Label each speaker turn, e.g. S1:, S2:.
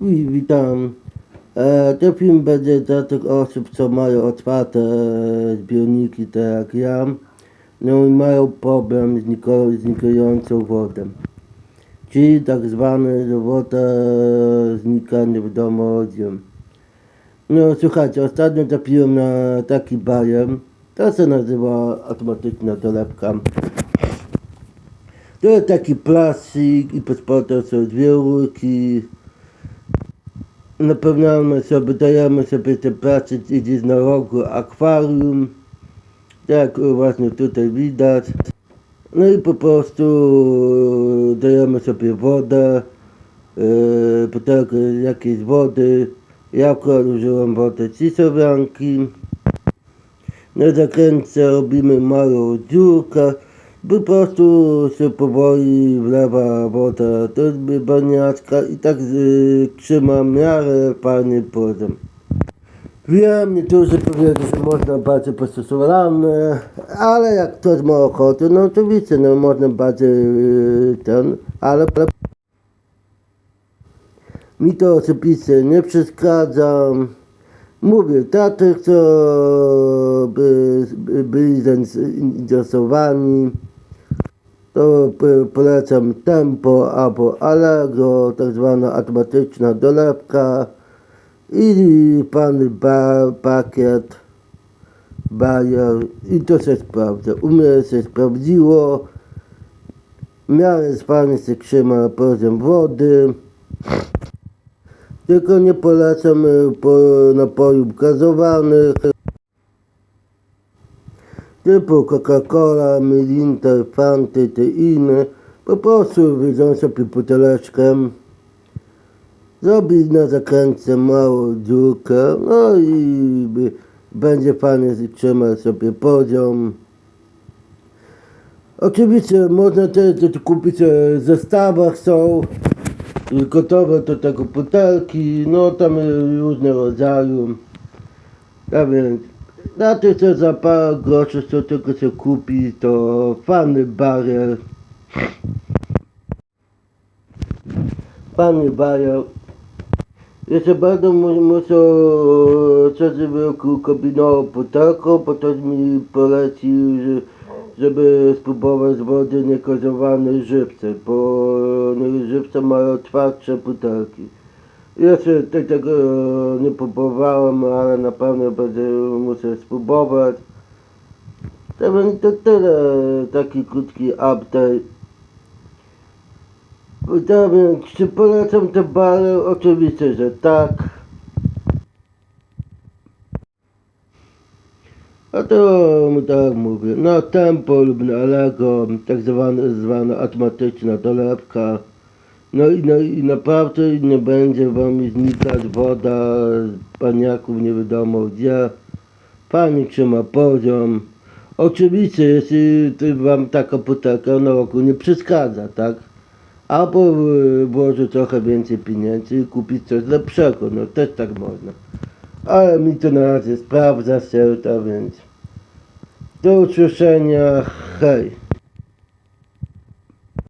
S1: Wi- Witam. E, ten film będzie dla tych osób, co mają otwarte zbiorniki, tak jak ja. No i mają problem z znikającą wodą. Czyli tak zwany, woda e, znika nie wiadomo gdzie. No słuchajcie, ostatnio trafiłem na taki bajer. To się nazywa automatyczna torebka. To jest taki plastik i pod spodem są dwie rurki. Napełniamy sobie, dajemy sobie ten plastik gdzieś na rogu akwarium. Tak właśnie tutaj widać. No i po prostu dajemy sobie wodę, yy, butelkę jakiejś wody. Ja akurat użyłem wody cisowianki. Na zakrętce robimy małą dziurkę. Po prostu się powoli wlewa woda do baniaczka i tak y, trzyma miarę fajny poziom. Wiem, niektórzy powiedzą, że można bardziej postosowalne, ale jak ktoś ma ochotę, no oczywiście, no można bardziej y, ten, ale mi to osobiście nie przeszkadza. Mówię, taty, co by, by byli zainteresowani, to p- polecam Tempo albo Allegro, tak zwana automatyczna dolewka i pan ba, pakiet Bayer i to się sprawdza. U mnie się sprawdziło, w miarę fajnie się trzyma poziom wody. Tylko nie polecam e, po napojów gazowanych typu Coca-Cola, Mirinda, Fanty, te inne. Po prostu wziąć sobie buteleczkę, zrobić na zakrętce małą dziurkę, no i będzie fajnie trzymać sobie poziom. Oczywiście można też to kupić e, w zestawach są gotowe do tego butelki, no tam e, różne rodzaju. Ja wiem, na to co za parę groszy co tylko się kupi, to fajny barier. Fajny barier. Jeszcze będę mu- musiał coś wyroku kombinował butelką, bo ktoś mi polecił, że, żeby spróbować wody niekozowane żywce, bo żywce mają twardsze butelki. Jeszcze te- tego nie próbowałem, ale na pewno będę musiał spróbować. To będzie tyle, taki krótki update. Tak więc, czy polecam te bary? Oczywiście, że tak. A to tak jak mówię, na tempo lub na Allegro, tak zwana, zwana automatyczna dolewka. No i, no i naprawdę nie będzie wam znikać woda paniaków nie wiadomo gdzie. Pani trzyma poziom. Oczywiście, jeśli wam taka butelka na roku nie przeszkadza, tak? Albo y, włoży trochę więcej pieniędzy i kupić coś lepszego, no też tak można. Ale mi to na razie sprawdza się, to więc do usłyszenia, hej.